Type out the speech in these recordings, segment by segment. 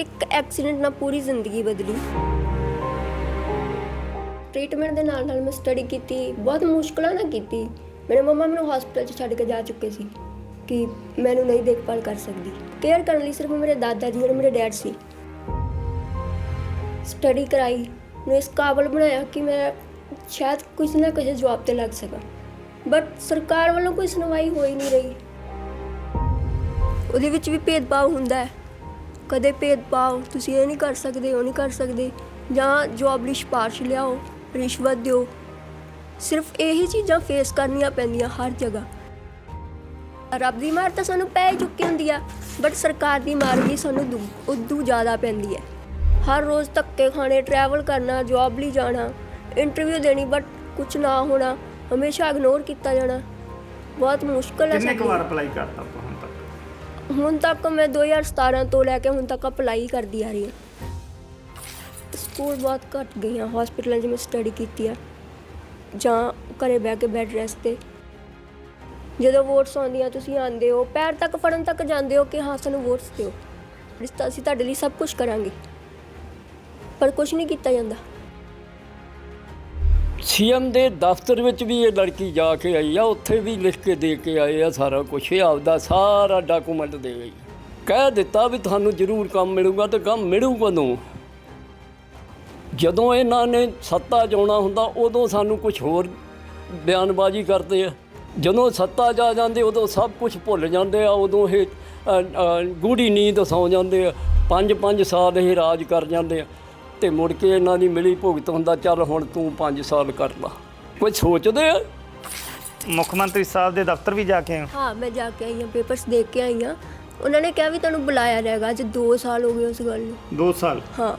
ਇੱਕ ਐਕਸੀਡੈਂਟ ਨਾਲ ਪੂਰੀ ਜ਼ਿੰਦਗੀ ਬਦਲੀ। ਟ੍ਰੀਟਮੈਂਟ ਦੇ ਨਾਲ ਨਾਲ ਮੈਂ ਸਟੱਡੀ ਕੀਤੀ, ਬਹੁਤ ਮੁਸ਼ਕਲਾਂ ਨਾਲ ਕੀਤੀ। ਮੇਰੇ ਮੰਮਾ ਮੈਨੂੰ ਹਸਪੀਟਲ 'ਚ ਛੱਡ ਕੇ ਜਾ ਚੁੱਕੇ ਸੀ ਕਿ ਮੈਨੂੰ ਨਹੀਂ ਦੇਖਭਾਲ ਕਰ ਸਕਦੀ। ਕੇਅਰ ਕਰਨ ਲਈ ਸਿਰਫ ਮੇਰੇ ਦਾਦਾ ਜੀ ਔਰ ਮੇਰੇ ਡੈਡ ਸੀ। ਸਟੱਡੀ ਕਰਾਈ ਨੂੰ ਇਸ ਕਾਬਲ ਬਣਾਇਆ ਕਿ ਮੈਂ ਸ਼ਾਇਦ ਕੁਝ ਨਾ ਕੁਝ ਜਵਾਬ ਤੇ ਲੱਗ ਸਕਾਂ। ਬਟ ਸਰਕਾਰ ਵੱਲੋਂ ਕੋਈ ਸੁਣਵਾਈ ਹੋਈ ਨਹੀਂ ਰਹੀ। ਉਹਦੇ ਵਿੱਚ ਵੀ ਭੇਦਭਾਵ ਹੁੰਦਾ ਹੈ। ਕਦੇ ਭੇਦਭਾਵ ਤੁਸੀਂ ਇਹ ਨਹੀਂ ਕਰ ਸਕਦੇ ਉਹ ਨਹੀਂ ਕਰ ਸਕਦੇ। ਜਾਂ ਜੋਬ ਲਈ ਸਿਫਾਰਿਸ਼ ਲਿਆਓ ਰਿਸ਼ਵਤ ਦਿਓ। ਸਿਰਫ ਇਹੀ ਚੀਜ਼ਾਂ ਫੇਸ ਕਰਨੀਆਂ ਪੈਂਦੀਆਂ ਹਰ ਜਗ੍ਹਾ। ਰੱਬ ਦੀ ਮਾਰ ਤਾਂ ਸਾਨੂੰ ਪੈ ਚੁੱਕੀ ਹੁੰਦੀ ਆ ਬਟ ਸਰਕਾਰ ਦੀ ਮਾਰ ਵੀ ਸਾਨੂੰ ਉਦੋਂ ਜ਼ਿਆਦਾ ਪੈਂਦੀ ਹੈ। ਹਰ ਰੋਜ਼ ਧੱਕੇ ਖਾਣੇ ਟਰੈਵਲ ਕਰਨਾ ਜੌਬ ਲਈ ਜਾਣਾ ਇੰਟਰਵਿਊ ਦੇਣੀ ਬਟ ਕੁਝ ਨਾ ਹੋਣਾ ਹਮੇਸ਼ਾ ਇਗਨੋਰ ਕੀਤਾ ਜਾਣਾ। ਬਹੁਤ ਮੁਸ਼ਕਲ ਹੈ ਕਿੰਨੇ ਵਾਰ ਅਪਲਾਈ ਕਰਤਾ ਹੁਣ ਤੱਕ ਹੁਣ ਤੱਕ ਮੈਂ 2017 ਤੋਂ ਲੈ ਕੇ ਹੁਣ ਤੱਕ ਅਪਲਾਈ ਕਰਦੀ ਆ ਰਹੀ ਹਾਂ। ਸਕੂਲ ਬਹੁਤ ਘੱਟ ਗਈਆਂ ਹਾਂ ਹਸਪੀਟਲਾਂ 'ਚ ਮੈਂ ਸਟੱਡੀ ਕੀਤੀ ਆ, ਜਾਂ ਘਰੇ ਬਹਿ ਕੇ ਬੈੱਡ ਰੈਸਟ ਤੇ। ਜਦੋਂ ਵੋਟਸ ਆਉਂਦੀਆਂ, ਤੁਸੀਂ ਆਉਂਦੇ ਹੋ, ਪੈਰ ਤੱਕ ਫੜਨ ਤੱਕ ਜਾਂਦੇ ਹੋ ਕਿ ਹਾਂ, ਸਾਨੂੰ ਵੋਟਸ ਦਿਓ। ਰਿਸ਼ਤਾ ਅਸੀਂ ਤੁਹਾਡੇ ਲਈ ਸਭ ਕੁਝ ਕਰਾਂਗੇ। ਪਰ ਕੁਝ ਨਹੀਂ ਕੀਤਾ ਜਾਂਦਾ। ਸੀਐਮ ਦੇ ਦਫ਼ਤਰ ਵਿੱਚ ਵੀ ਇਹ ਲੜਕੀ ਜਾ ਕੇ ਆਈ ਆ, ਉੱਥੇ ਵੀ ਲਿਖ ਕੇ ਦੇ ਕੇ ਆਏ ਆ ਸਾਰਾ ਕੁਝ ਇਹ ਆਪਦਾ ਸਾਰਾ ਡਾਕੂਮੈਂਟ ਦੇ ਗਈ ਕਹਿ ਦਿੱਤਾ ਵੀ ਤੁਹਾਨੂੰ ਜ਼ਰੂਰ ਕੰਮ ਮਿਲੂਗਾ ਤੇ ਕੰਮ ਮਿਲੂ ਕਦੋਂ? ਜਦੋਂ ਇਹਨਾਂ ਨੇ ਸੱਤਾ ਜਾਣਾ ਹੁੰਦਾ, ਉਦੋਂ ਸਾਨੂੰ ਕੁਝ ਹੋਰ ਬਿਆਨਬਾਜ਼ੀ ਕਰਦੇ ਆ। ਜਦੋਂ ਸੱਤਾ ਜਾ ਜਾਂਦੇ, ਉਦੋਂ ਸਭ ਕੁਝ ਭੁੱਲ ਜਾਂਦੇ ਆ, ਉਦੋਂ ਇਹ ਗੂੜੀ ਨੀਂਦ ਸੌ ਜਾਂਦੇ ਆ। ਪੰਜ ਪੰਜ ਸਾਲ ਇਹ ਰਾਜ ਕਰ ਜਾਂਦੇ ਆ। ਤੇ ਮੁੜ ਕੇ ਇਹਨਾਂ ਦੀ ਮਿਲੀ ਭੁਗਤ ਹੁੰਦਾ ਚੱਲ ਹੁਣ ਤੂੰ 5 ਸਾਲ ਕਰ ਲਾ। ਕੋਈ ਸੋਚਦੇ ਆ? ਮੁੱਖ ਮੰਤਰੀ ਸਾਹਿਬ ਦੇ ਦਫ਼ਤਰ ਵੀ ਜਾ ਕੇ ਆਏ ਹੋ? ਹਾਂ ਮੈਂ ਜਾ ਕੇ ਆਈ ਹਾਂ ਪੇਪਰਸ ਦੇਖ ਕੇ ਆਈ ਹਾਂ। ਉਹਨਾਂ ਨੇ ਕਿਹਾ ਵੀ ਤੁਹਾਨੂੰ ਬੁਲਾਇਆ ਜਾਏਗਾ ਅੱਜ 2 ਸਾਲ ਹੋ ਗਏ ਉਸ ਗੱਲ ਨੂੰ। ਦੋ ਸਾਲ? ਹਾਂ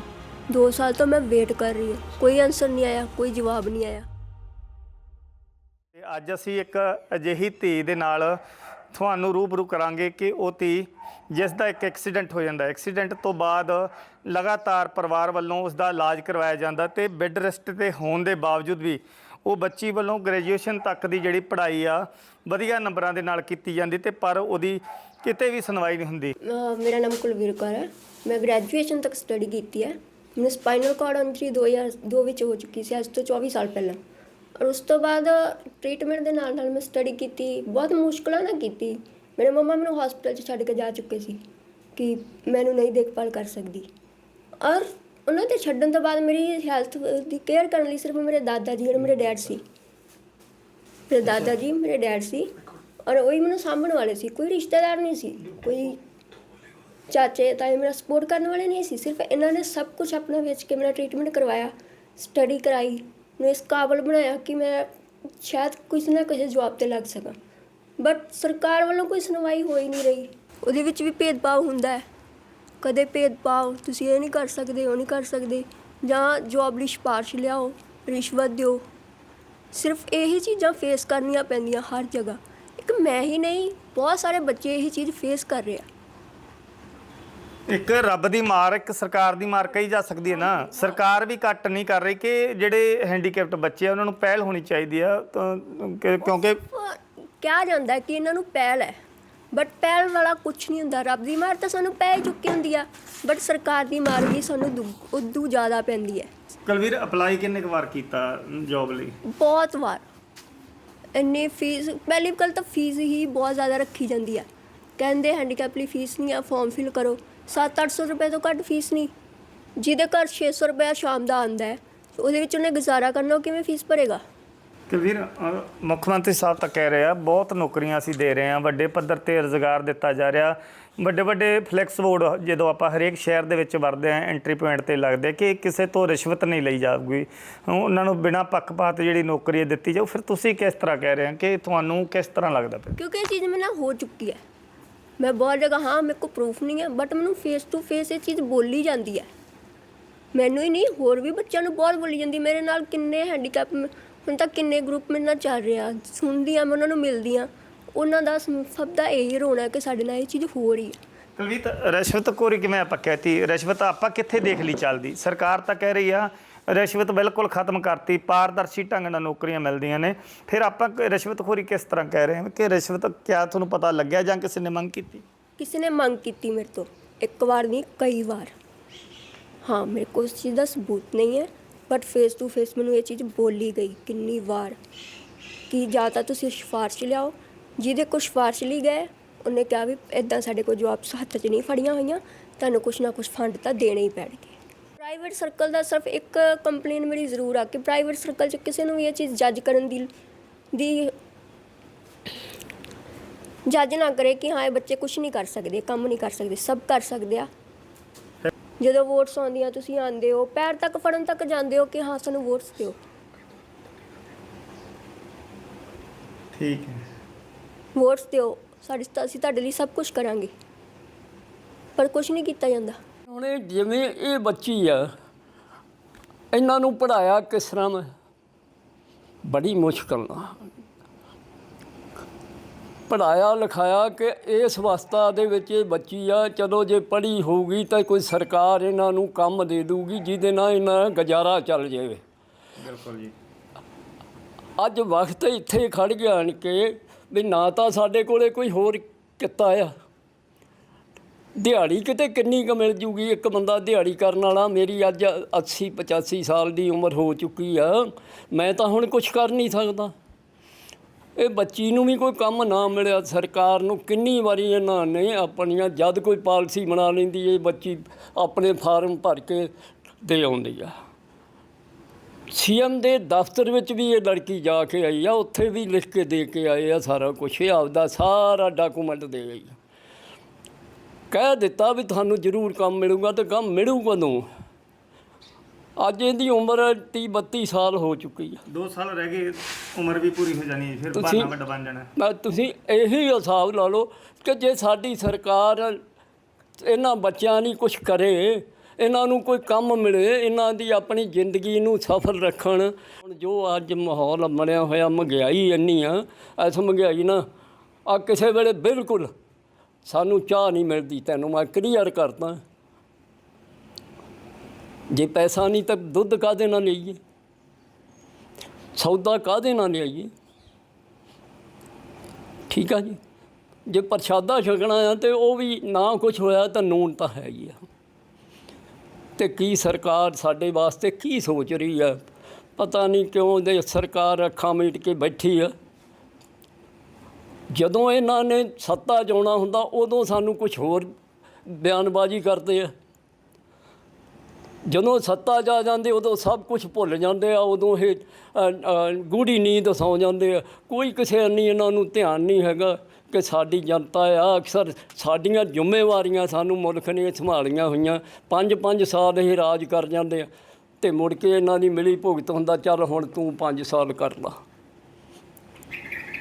2 ਸਾਲ ਤੋਂ ਮੈਂ ਵੇਟ ਕਰ ਰਹੀ ਹਾਂ। ਕੋਈ ਆਨਸਰ ਨਹੀਂ ਆਇਆ ਕੋਈ ਜਵਾਬ ਨਹੀਂ ਆਇਆ। ਤੇ ਅੱਜ ਅਸੀਂ ਇੱਕ ਅਜਿਹੀ ਧੀ ਦੇ ਨਾਲ ਤੁਹਾਨੂੰ ਰੂਬਰੂ ਕਰਾਂਗੇ ਕਿ ਉਹ ਧੀ ਜਿਸ ਦਾ ਇੱਕ ਐਕਸੀਡੈਂਟ ਹੋ ਜਾਂਦਾ ਐਕਸੀਡੈਂਟ ਤੋਂ ਬਾਅਦ ਲਗਾਤਾਰ ਪਰਿਵਾਰ ਵੱਲੋਂ ਉਸ ਦਾ ਇਲਾਜ ਕਰਵਾਇਆ ਜਾਂਦਾ ਤੇ ਬੈੱਡ ਰੈਸਟ ਤੇ ਹੋਣ ਦੇ ਬਾਵਜੂਦ ਵੀ ਉਹ ਬੱਚੀ ਵੱਲੋਂ ਗ੍ਰੈਜੂਏਸ਼ਨ ਤੱਕ ਦੀ ਜਿਹੜੀ ਪੜ੍ਹਾਈ ਆ, ਵਧੀਆ ਨੰਬਰਾਂ ਦੇ ਨਾਲ ਕੀਤੀ ਜਾਂਦੀ ਤੇ ਪਰ ਉਹਦੀ ਕਿਤੇ ਵੀ ਸੁਣਵਾਈ ਨਹੀਂ ਹੁੰਦੀ। ਅਹ, ਮੇਰਾ ਨਾਮ ਕੁਲਵੀਰ ਕੌਰ ਹੈ। ਮੈਂ ਗ੍ਰੈਜੂਏਸ਼ਨ ਤੱਕ ਸਟੱਡੀ ਕੀਤੀ ਹੈ। ਮੈਨੂੰ ਸਪਾਈਨਲ ਕਾਰਡ ਇੰਜਰੀ 2002 ਵਿੱਚ ਹੋ ਚੁੱਕੀ ਸੀ, ਅੱਜ ਤੋਂ 24 ਸਾਲ ਪਹਿਲਾਂ। ਔਰ ਉਸ ਤੋਂ ਬਾਅਦ ਟ੍ਰੀਟਮੈਂਟ ਦੇ ਨਾਲ ਨਾਲ ਮੈਂ ਸਟੱਡੀ ਕੀਤੀ, ਬਹੁਤ ਮੁਸ਼ਕਲਾਂ ਨਾਲ ਕੀਤੀ। ਮੇਰੇ ਮੰਮਾ ਮੈਨੂੰ ਹਸਪੀਟਲ 'ਚ ਛੱਡ ਕੇ ਜਾ ਚੁੱਕੇ ਸੀ ਕਿ ਮੈਨੂੰ ਨਹੀਂ ਦੇਖਭਾਲ ਕਰ ਸਕਦੀ। ਔਰ ਉਹਨਾਂ ਦੇ ਛੱਡਣ ਤੋਂ ਬਾਅਦ ਮੇਰੀ ਹੈਲਥ ਦੀ ਕੇਅਰ ਕਰਨ ਲਈ ਸਿਰਫ ਮੇਰੇ ਦਾਦਾ ਜੀ ਔਰ ਮੇਰੇ ਡੈਡ ਸੀ। ਮੇਰੇ ਦਾਦਾ ਜੀ, ਮੇਰੇ ਡੈਡ ਸੀ ਔਰ ਉਹੀ ਮੈਨੂੰ ਸਾਂਭਣ ਵਾਲੇ ਸੀ, ਕੋਈ ਰਿਸ਼ਤੇਦਾਰ ਨਹੀਂ ਸੀ, ਕੋਈ ਚਾਚੇ, ਤਾਏ ਮੇਰਾ ਸਪੋਰਟ ਕਰਨ ਵਾਲੇ ਨਹੀਂ ਸੀ, ਸਿਰਫ ਇਹਨਾਂ ਨੇ ਸਭ ਕੁਝ ਆਪਣਾ ਵੇਚ ਕੇ ਮੇਰਾ ਟ੍ਰੀਟਮੈਂਟ ਕਰਵਾਇਆ ਸਟੱਡੀ ਕਰਾਈ, ਮੈਨੂੰ ਇਸ ਕਾਬਲ ਬਣਾਇਆ ਕਿ ਮੈਂ ਸ਼ਾਇਦ ਕੁਝ ਨਾ ਕੁਝ ਜਵਾਬ ਤੇ ਲੱਗ ਸਕਾਂ। ਬਟ ਸਰਕਾਰ ਵੱਲੋਂ ਕੋਈ ਸੁਣਵਾਈ ਹੋ ਹੀ ਨਹੀਂ ਰਹੀ। ਉਹਦੇ ਵਿੱਚ ਵੀ ਭੇਦਭਾਵ ਹੁੰਦਾ ਹੈ। ਕਦੇ ਭੇਦਭਾਵ ਤੁਸੀਂ ਇਹ ਨਹੀਂ ਕਰ ਸਕਦੇ, ਉਹ ਨਹੀਂ ਕਰ ਸਕਦੇ। ਜਾਂ ਜੋਬ ਲਈ ਸਿਫਾਰਿਸ਼ ਲਿਆਓ ਰਿਸ਼ਵਤ ਦਿਓ ਸਿਰਫ ਇਹੀ ਚੀਜ਼ਾਂ ਫੇਸ ਕਰਨੀਆਂ ਪੈਂਦੀਆਂ ਹਰ ਜਗ੍ਹਾ। ਇੱਕ ਮੈਂ ਹੀ ਨਹੀਂ, ਬਹੁਤ ਸਾਰੇ ਬੱਚੇ ਇਹ ਚੀਜ਼ ਫੇਸ ਕਰ ਰਹੇ ਆ। ਇੱਕ ਰੱਬ ਦੀ ਮਾਰ, ਇੱਕ ਸਰਕਾਰ ਦੀ ਮਾਰ ਕਹੀ ਜਾ ਸਕਦੀ ਹੈ ਨਾ। ਸਰਕਾਰ ਵੀ ਘੱਟ ਨਹੀਂ ਕਰ ਰਹੀ ਕਿ ਜਿਹੜੇ ਹੈਂਡੀਕੈਪਟ ਬੱਚੇ ਆ, ਉਹਨਾਂ ਨੂੰ ਪਹਿਲ ਹੋਣੀ ਚਾਹੀਦੀ ਆ, ਤਾਂ ਕਿ- ਕਿਉਂਕਿ ਕਿਹਾ ਜਾਂਦਾ ਕਿ ਇਹਨਾਂ ਨੂੰ ਪਹਿਲ ਹੈ। ਬਟ ਪਹਿਲ ਵਾਲਾ ਕੁਝ ਨਹੀਂ ਹੁੰਦਾ। ਰੱਬ ਦੀ ਮਾਰ ਤਾਂ ਸਾਨੂੰ ਪੈ ਚੁੱਕੀ ਹੁੰਦੀ ਆ। ਬਟ ਸਰਕਾਰ ਦੀ ਮਾਰ ਵੀ ਸਾਨੂੰ ਉਦੋਂ ਜ਼ਿਆਦਾ ਪੈਂਦੀ ਹੈ। ਕੁਲਵੀਰ ਅਪਲਾਈ ਕਿੰਨੇ ਕੁ ਵਾਰ ਕੀਤਾ ਜੌਬ ਲਈ? ਬਹੁਤ ਵਾਰ। ਇੰਨੀ ਫੀਸ ਪਹਿਲੀ ਗੱਲ ਤਾਂ ਫੀਸ ਹੀ ਬਹੁਤ ਜ਼ਿਆਦਾ ਰੱਖੀ ਜਾਂਦੀ ਆ। ਕਹਿੰਦੇ ਹੈਂਡੀਕੈਪ ਲਈ ਫੀਸ ਨਹੀਂ ਆ ਫਾਰਮ ਫਿਲ ਕਰੋ। 7-800 ਰੁਪਏ ਤੋਂ ਘੱਟ ਫੀਸ ਨਹੀਂ। ਜਿਹਦੇ ਘਰ 600 ਰੁਪਏ ਸ਼ਾਮ ਦਾ ਆਂਦਾ ਹੈ ਉਹਦੇ ਵਿੱਚ ਉਹਨੇ ਗੁਜ਼ਾਰਾ ਕਰਨਾ ਉਹ ਕਿਵੇਂ ਫੀਸ ਭਰੇਗਾ? ਕੁਲਵੀਰ ਵੀਰ ਮੁੱਖ ਮੰਤਰੀ ਸਾਹਿਬ ਤਾਂ ਕਹਿ ਰਹੇ ਆ, ਬਹੁਤ ਨੌਕਰੀਆਂ ਅਸੀਂ ਦੇ ਰਹੇ ਆ, ਵੱਡੇ ਪੱਧਰ ਤੇ ਰੁਜ਼ਗਾਰ ਦਿੱਤਾ ਜਾ ਰਿਹਾ। ਵੱਡੇ ਵੱਡੇ ਫਲੈਕਸ ਬੋਰਡ ਜਦੋਂ ਆਪਾਂ ਹਰੇਕ ਸ਼ਹਿਰ ਦੇ ਵਿੱਚ ਵਰਦੇ ਆ ਐਂਟਰੀ ਪੁਆਇੰਟ ਤੇ ਲੱਗਦੇ ਕਿ ਕਿਸੇ ਤੋਂ ਰਿਸ਼ਵਤ ਨਹੀਂ ਲਈ ਜਾਊਗੀ। ਉਹਨਾਂ ਨੂੰ ਬਿਨਾਂ ਪੱਖਪਾਤ ਜਿਹੜੀ ਨੌਕਰੀ ਦਿੱਤੀ ਜਾਊ, ਫਿਰ ਤੁਸੀਂ ਕਿਸ ਤਰ੍ਹਾਂ ਕਹਿ ਰਹੇ ਆ ਕਿ ਤੁਹਾਨੂੰ ਕਿਸ ਤਰ੍ਹਾਂ ਲੱਗਦਾ ਪਿਆ? ਕਿਉਂਕਿ ਇਹ ਚੀਜ਼ ਮੇਰੇ ਨਾਲ ਹੋ ਚੁੱਕੀ ਹੈ। ਮੈਂ ਬਹੁਤ ਜਗ੍ਹਾ, ਹਾਂ, ਮੇਰੇ ਕੋਲ ਪ੍ਰੂਫ ਨਹੀਂ ਹੈ ਬਟ ਮੈਨੂੰ ਫੇਸ ਟੂ ਫੇਸ ਇਹ ਚੀਜ਼ ਬੋਲੀ ਜਾਂਦੀ ਹੈ। ਮੈਨੂੰ ਹੀ ਨਹੀਂ, ਹੋਰ ਵੀ ਬੱਚਿਆਂ ਨੂੰ ਬਹੁਤ ਬੋਲੀ ਜਾਂਦੀ ਮੇਰੇ ਨਾਲ ਕਿੰਨੇ ਹੈਂਡੀਕੈਪ ਹੁਣ ਤੱਕ ਕਿੰਨੇ ਗਰੁੱਪ ਮੇਰੇ ਨਾਲ ਚੱਲ ਰਿਹਾ ਸੁਣਦੀ ਆ ਮੈਂ ਉਹਨਾਂ ਨੂੰ ਮਿਲਦੀ ਆ ਉਹਨਾਂ ਦਾ ਸਭ ਦਾ ਇਹੀ ਰੋਣਾ ਕਿ ਸਾਡੇ ਨਾਲ ਇਹ ਚੀਜ਼ ਹੋ ਰਹੀ ਹੈ। ਕੁਲਵੀਰ ਰਿਸ਼ਵਤਖੋਰੀ ਕਿਵੇਂ ਆਪਾਂ ਕਹਿਤੀ ਰਿਸ਼ਵਤ ਆਪਾਂ ਕਿੱਥੇ ਦੇਖ ਲਈ ਚੱਲਦੀ? ਸਰਕਾਰ ਤਾਂ ਕਹਿ ਰਹੀ ਆ ਰਿਸ਼ਵਤ ਬਿਲਕੁਲ ਖਤਮ ਕਰਤੀ ਪਾਰਦਰਸ਼ੀ ਢੰਗ ਨਾਲ ਨੌਕਰੀਆਂ ਮਿਲਦੀਆਂ ਨੇ। ਫਿਰ ਆਪਾਂ ਰਿਸ਼ਵਤਖੋਰੀ ਕਿਸ ਤਰ੍ਹਾਂ ਕਹਿ ਰਹੇ ਹਾਂ ਕਿ ਰਿਸ਼ਵਤ ਕਿਆ ਤੁਹਾਨੂੰ ਪਤਾ ਲੱਗਿਆ ਜਾਂ ਕਿਸੇ ਨੇ ਮੰਗ ਕੀਤੀ? ਕਿਸੇ ਨੇ ਮੰਗ ਕੀਤੀ ਮੇਰੇ ਤੋਂ। ਇੱਕ ਵਾਰ ਨਹੀਂ ਕਈ ਵਾਰ। ਹਾਂ ਮੇਰੇ ਕੋਲ ਉਸ ਚੀਜ਼ ਦਾ ਸਬੂਤ ਨਹੀਂ ਹੈ। ਬਟ ਫੇਸ ਟੂ ਫੇਸ ਮੈਨੂੰ ਇਹ ਚੀਜ਼ ਬੋਲੀ ਗਈ ਕਿੰਨੀ ਵਾਰ ਕਿ ਜਾਂ ਤਾਂ ਤੁਸੀਂ ਸਿਫਾਰਸ਼ ਲਿਆਓ। ਜਿਹਦੇ ਕੁਛ ਸਿਫਾਰਸ਼ ਲਈ ਗਏ, ਉਹਨੇ ਕਿਹਾ ਵੀ ਇਦਾਂ ਸਾਡੇ ਕੋਲ ਜਵਾਬਸ ਹੱਥ 'ਚ ਨਹੀਂ ਫੜੀਆਂ ਹੋਈਆਂ, ਤੁਹਾਨੂੰ ਕੁਛ ਨਾ ਕੁਛ ਫੰਡ ਤਾਂ ਦੇਣੇ ਹੀ ਪੈਣਗੇ। ਪ੍ਰਾਈਵੇਟ ਸਰਕਲ ਦਾ ਸਿਰਫ ਇੱਕ ਕੰਪਲੇਨ ਮੇਰੀ ਜ਼ਰੂਰ ਆ ਕਿ ਪ੍ਰਾਈਵੇਟ ਸਰਕਲ 'ਚ ਕਿਸੇ ਨੂੰ ਵੀ ਇਹ ਚੀਜ਼ ਜੱਜ ਕਰਨ ਦੀ ਦੀ ਜੱਜ ਨਾ ਕਰੇ ਕਿ ਹਾਂ, ਇਹ ਬੱਚੇ ਕੁਝ ਨਹੀਂ ਕਰ ਸਕਦੇ ਕੰਮ ਨਹੀਂ ਕਰ ਸਕਦੇ, ਸਭ ਕਰ ਸਕਦੇ ਆ। ਜਦੋਂ ਵੋਟਸ ਆਉਂਦੀਆਂ ਤੁਸੀਂ ਆਂਦੇ ਹੋ ਪੈਰ ਤੱਕ ਫੜਨ ਤੱਕ ਜਾਂਦੇ ਹੋ ਕਿ ਹਾਂ ਸਾਨੂੰ ਵੋਟਸ ਦਿਓ? ਠੀਕ ਹੈ। ਵੋਟਸ ਦਿਓ। ਸਾਡੇ ਅਸੀਂ ਤੁਹਾਡੇ ਲਈ ਸਭ ਕੁਝ ਕਰਾਂਗੇ। ਪਰ ਕੁਝ ਨਹੀਂ ਕੀਤਾ ਜਾਂਦਾ। ਹੁਣ ਇਹ ਜਿਵੇਂ ਇਹ ਬੱਚੀ ਆ ਇਹਨਾਂ ਨੂੰ ਪੜਾਇਆ ਕਿਸ ਤਰ੍ਹਾਂ ਬੜੀ ਮੁਸ਼ਕਲ ਨਾਲ। ਪੜਾਇਆ ਲਿਖਾਇਆ ਕਿ ਇਸ ਅਵਸਥਾ ਦੇ ਵਿੱਚ ਇਹ ਬੱਚੀ ਆ ਚਲੋ ਜੇ ਪੜ੍ਹੀ ਹੋਊਗੀ ਤਾਂ ਕੋਈ ਸਰਕਾਰ ਇਹਨਾਂ ਨੂੰ ਕੰਮ ਦੇ ਦੂਗੀ ਜਿਹਦੇ ਨਾਲ ਇਹਨਾਂ ਦਾ ਗੁਜ਼ਾਰਾ ਚੱਲ ਜਾਵੇ। ਬਿਲਕੁਲ ਜੀ। ਅੱਜ ਵਕਤ ਇੱਥੇ ਖੜ ਗਿਆ ਆਣ ਕੇ ਵੀ ਨਾ ਤਾਂ ਸਾਡੇ ਕੋਲੇ ਕੋਈ ਹੋਰ ਕਿੱਤਾ ਆ। ਦਿਹਾੜੀ ਕਿਤੇ ਕਿੰਨੀ ਕੁ ਮਿਲ ਜੂਗੀ? ਇੱਕ ਬੰਦਾ ਦਿਹਾੜੀ ਕਰਨ ਵਾਲਾ ਮੇਰੀ ਅੱਜ 80 85 ਸਾਲ ਦੀ ਉਮਰ ਹੋ ਚੁੱਕੀ ਆ। ਮੈਂ ਤਾਂ ਹੁਣ ਕੁਝ ਕਰ ਨਹੀਂ ਸਕਦਾ। ਇਹ ਬੱਚੀ ਨੂੰ ਵੀ ਕੋਈ ਕੰਮ ਨਾ ਮਿਲਿਆ। ਸਰਕਾਰ ਨੂੰ ਕਿੰਨੀ ਵਾਰੀ ਇਹਨਾਂ ਨੇ ਆਪਣੀਆਂ ਜਦ ਕੋਈ ਪਾਲਿਸੀ ਬਣਾ ਲੈਂਦੀ ਇਹ ਬੱਚੀ ਆਪਣੇ ਫਾਰਮ ਭਰ ਕੇ ਦੇ ਆਉਂਦੀ ਆ। ਸੀਐਮ ਦੇ ਦਫ਼ਤਰ ਵਿੱਚ ਵੀ ਇਹ ਲੜਕੀ ਜਾ ਕੇ ਆਈ ਆ, ਉੱਥੇ ਵੀ ਲਿਖ ਕੇ ਦੇ ਕੇ ਆਏ ਆ ਸਾਰਾ ਕੁਝ ਇਹ ਆਪਦਾ ਸਾਰਾ ਡਾਕੂਮੈਂਟ ਦੇ ਗਈ ਕਹਿ ਦਿੱਤਾ ਵੀ ਤੁਹਾਨੂੰ ਜ਼ਰੂਰ ਕੰਮ ਮਿਲੂਗਾ ਤੇ ਕੰਮ ਮਿਲੂ ਕਦੋਂ ਅੱਜ ਇਹਦੀ ਉਮਰ 30 32 ਸਾਲ ਹੋ ਚੁੱਕੀ ਆ। 2 ਸਾਲ ਰਹਿ ਗਏ ਉਮਰ ਵੀ ਪੂਰੀ ਹੋ ਜਾਣੀ ਹੈ ਫਿਰ ਬਹਾਨਾ ਵੱਡਾ ਬਣ ਜਾਣਾ। ਮੈਂ ਤੁਸੀਂ ਇਹੀ ਹਿਸਾਬ ਲਾ ਲਓ ਕਿ ਜੇ ਸਾਡੀ ਸਰਕਾਰ ਇਹਨਾਂ ਬੱਚਿਆਂ ਲਈ ਕੁਝ ਕਰੇ ਇਹਨਾਂ ਨੂੰ ਕੋਈ ਕੰਮ ਮਿਲੇ ਇਹਨਾਂ ਦੀ ਆਪਣੀ ਜ਼ਿੰਦਗੀ ਨੂੰ ਸਫਲ ਰੱਖਣ। ਹੁਣ ਜੋ ਅੱਜ ਮਾਹੌਲ ਬਣਿਆ ਹੋਇਆ ਮਹਿੰਗਾਈ ਇੰਨੀ ਆ ਇਸ ਮਹਿੰਗਾਈ ਨਾ ਆ ਕਿਸੇ ਵੇਲੇ ਬਿਲਕੁਲ ਸਾਨੂੰ ਚਾਹ ਨਹੀਂ ਮਿਲਦੀ ਤੈਨੂੰ ਮੈਂ ਕਲੀਅਰ ਕਰਦਾ। ਜੇ ਪੈਸਾ ਨਹੀਂ ਤਾਂ ਦੁੱਧ ਕਾਹਦੇ ਨਾਲ ਲਈਏ ਸੌਦਾ ਕਾਹਦੇ ਨਾਲ ਲਿਆਈਏ? ਠੀਕ ਆ ਜੀ। ਜੇ ਪ੍ਰਸ਼ਾਦਾ ਛਕਣਾ ਆ ਤੇ ਉਹ ਵੀ ਨਾ ਕੁਝ ਹੋਇਆ ਤਾਂ ਨੂਨ ਤਾਂ ਹੈ ਹੀ ਆ। ਤੇ ਕੀ ਸਰਕਾਰ ਸਾਡੇ ਵਾਸਤੇ ਕੀ ਸੋਚ ਰਹੀ ਆ? ਪਤਾ ਨਹੀਂ ਕਿਉਂ ਦੇ ਸਰਕਾਰ ਅੱਖਾਂ ਮੀਟ ਕੇ ਬੈਠੀ ਆ। ਜਦੋਂ ਇਹਨਾਂ ਨੇ ਸੱਤਾ ਜਾਣਾ ਹੁੰਦਾ ਉਦੋਂ ਸਾਨੂੰ ਕੁਝ ਹੋਰ ਬਿਆਨਬਾਜ਼ੀ ਕਰਦੇ ਆ। ਜਦੋਂ ਸੱਤਾ ਜਾ ਜਾਂਦੇ ਉਦੋਂ ਸਭ ਕੁਝ ਭੁੱਲ ਜਾਂਦੇ ਆ ਉਦੋਂ ਇਹ ਗੂੜੀ ਨੀਂਦ ਸੌ ਜਾਂਦੇ ਆ। ਕੋਈ ਕਿਸੇ ਨਹੀਂ ਇਹਨਾਂ ਨੂੰ ਧਿਆਨ ਨਹੀਂ ਹੈਗਾ ਕਿ ਸਾਡੀ ਜਨਤਾ ਆ ਅਕਸਰ ਸਾਡੀਆਂ ਜ਼ਿੰਮੇਵਾਰੀਆਂ ਸਾਨੂੰ ਮੁਲਕ ਨੇ ਸੰਭਾਲੀਆਂ ਹੋਈਆਂ। ਪੰਜ ਪੰਜ ਸਾਲ ਇਹ ਰਾਜ ਕਰ ਜਾਂਦੇ ਆ ਤੇ ਮੁੜ ਕੇ ਇਹਨਾਂ ਦੀ ਮਿਲੀ ਭੁਗਤ ਹੁੰਦਾ ਚੱਲ ਹੁਣ ਤੂੰ 5 ਸਾਲ ਕਰ ਲਾ।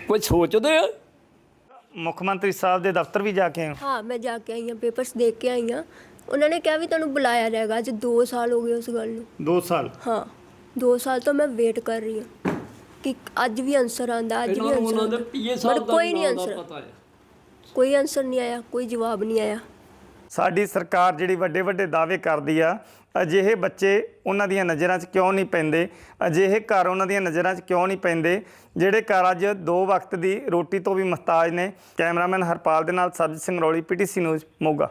ਕੋਈ ਸੋਚਦੇ ਆ? ਮੁੱਖ ਮੰਤਰੀ ਸਾਹਿਬ ਦੇ ਦਫ਼ਤਰ ਵੀ ਜਾ ਕੇ ਆਏ ਹੋ? ਹਾਂ ਮੈਂ ਜਾ ਕੇ ਆਈ ਹਾਂ ਪੇਪਰਸ ਦੇਖ ਕੇ ਆਈ ਹਾਂ। ਉਹਨਾਂ ਨੇ ਕਿਹਾ ਵੀ ਤੁਹਾਨੂੰ ਬੁਲਾਇਆ ਜਾਏਗਾ ਅੱਜ 2 ਸਾਲ ਹੋ ਗਏ ਉਸ ਗੱਲ ਨੂੰ। ਦੋ ਸਾਲ? ਹਾਂ 2 ਸਾਲ ਤੋਂ ਮੈਂ ਵੇਟ ਕਰ ਰਹੀ ਹਾਂ ਕਿ ਅੱਜ ਵੀ ਆਨਸਰ ਆਂਦਾ ਅੱਜ ਵੀ ਆਨਸਰ ਉਹਨਾਂ ਦੇ ਆਉਂਦਾ। ਪੀਏ ਪਰ ਸਾਹਿਬ ਦਾ ਕੋਈ ਨਹੀਂ ਆਨਸਰ ਕੋਈ ਆਨਸਰ ਨਹੀਂ ਆਇਆ ਕੋਈ ਜਵਾਬ ਨਹੀਂ ਆਇਆ। ਸਾਡੀ ਸਰਕਾਰ ਜਿਹੜੀ ਵੱਡੇ ਵੱਡੇ ਦਾਅਵੇ ਕਰਦੀ ਆ ਅਜਿਹੇ ਬੱਚੇ ਉਹਨਾਂ ਦੀਆਂ ਨਜ਼ਰਾਂ 'ਚ ਕਿਉਂ ਨਹੀਂ ਪੈਂਦੇ? ਅਜਿਹੇ ਘਰ ਉਹਨਾਂ ਦੀਆਂ ਨਜ਼ਰਾਂ 'ਚ ਕਿਉਂ ਨਹੀਂ ਪੈਂਦੇ? ਜਿਹੜੇ ਘਰ ਅੱਜ ਦੋ ਵਕਤ ਦੀ ਰੋਟੀ ਤੋਂ ਵੀ ਮੁਹਤਾਜ ਨੇ ਕੈਮਰਾਮੈਨ ਹਰਪਾਲ ਦੇ ਨਾਲ ਸਰਬਜੀਤ ਸਿੰਘ ਰੌਲੀ ਪੀਟੀਸੀ ਨਿਊਜ਼ ਮੋਗਾ।